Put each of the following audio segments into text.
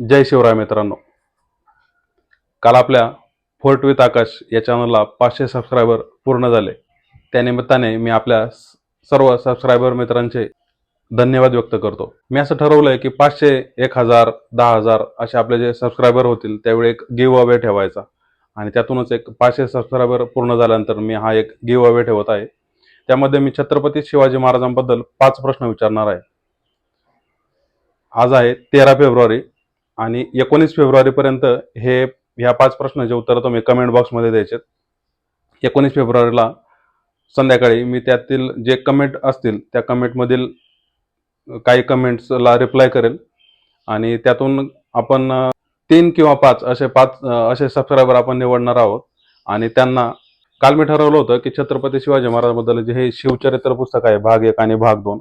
जय शिवराय मित्रांनो. काल आपल्या फोर्ट विथ आकाश या चॅनलला पाचशे सबस्क्रायबर पूर्ण झाले. त्यानिमित्ताने मी आपल्या सर्व सबस्क्रायबर मित्रांचे धन्यवाद व्यक्त करतो. मी असं ठरवलंय की पाचशे एक हजार दहा हजार असे आपले जे सबस्क्रायबर होतील त्यावेळी एक गिव अवे ठेवायचा. आणि त्यातूनच एक पाचशे सबस्क्रायबर पूर्ण झाल्यानंतर मी हा एक गिव अवे ठेवत आहे. त्यामध्ये मी छत्रपती शिवाजी महाराजांबद्दल पाच प्रश्न विचारणार आहे. आज आहे तेरा फेब्रुवारी. आणि एकोणीस फेब्रुवारीपर्यंत हे ह्या पाच प्रश्नाचे उत्तरं तुम्ही कमेंट बॉक्समध्ये द्यायचे एकोणीस फेब्रुवारीला संध्याकाळी मी त्यातील जे कमेंट असतील त्या कमेंटमधील काही कमेंट्सला रिप्लाय करेल. आणि त्यातून आपण तीन किंवा पाच असे पाच असे सबस्क्रायबर आपण निवडणार आहोत. आणि त्यांना काल मी ठरवलं होतं की छत्रपती शिवाजी महाराजांबद्दल जे हे शिवचरित्र पुस्तक आहे भाग एक आणि भाग दोन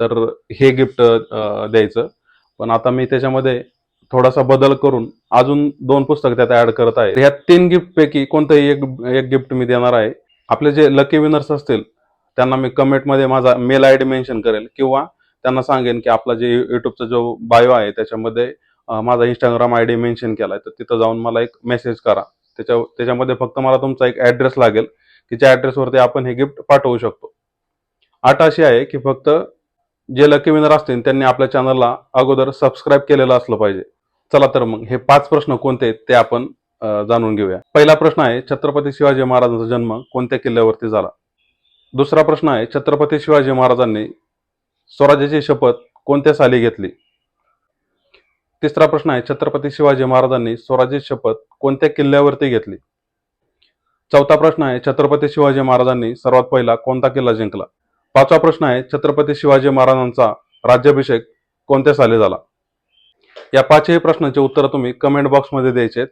तर हे गिफ्ट द्यायचं. पण आता मी त्याच्यामध्ये थोडासा बदल करून अजून दोन पुस्तक त्यात ऍड करत आहे. ह्या तीन गिफ्ट पैकी कोणतंही एक एक गिफ्ट मी देणार आहे. आपले जे लकी विनर्स असतील त्यांना मी कमेंटमध्ये माझा मेल आय डी मेन्शन करेल किंवा त्यांना सांगेन की आपला जे युट्यूबचा जो बायो आहे त्याच्यामध्ये माझा इंस्टाग्राम आय डी मेन्शन केला आहे तर तिथं जाऊन मला एक मेसेज करा. त्याच्या त्याच्यामध्ये फक्त मला तुमचा एक ॲड्रेस लागेल की त्या ॲड्रेसवरती आपण हे गिफ्ट पाठवू शकतो. अट अशी आहे की फक्त जे लकी विनर असतील त्यांनी आपल्या चॅनलला अगोदर सबस्क्राईब केलेलं असलं पाहिजे. चला तर मग हे पाच प्रश्न कोणते आहेत ते आपण जाणून घेऊया. पहिला प्रश्न आहे छत्रपती शिवाजी महाराजांचा जन्म कोणत्या किल्ल्यावरती झाला? दुसरा प्रश्न आहे छत्रपती शिवाजी महाराजांनी स्वराज्याची शपथ कोणत्या साली घेतली? तिसरा प्रश्न आहे छत्रपती शिवाजी महाराजांनी स्वराज्याची शपथ कोणत्या किल्ल्यावरती घेतली? चौथा प्रश्न आहे छत्रपती शिवाजी महाराजांनी सर्वात पहिला कोणता किल्ला जिंकला? पाचवा प्रश्न आहे छत्रपती शिवाजी महाराजांचा राज्याभिषेक कोणत्या साली झाला? या पाचही प्रश्नांची उत्तर तुम्ही कमेंट बॉक्समध्ये द्यायचे आहेत.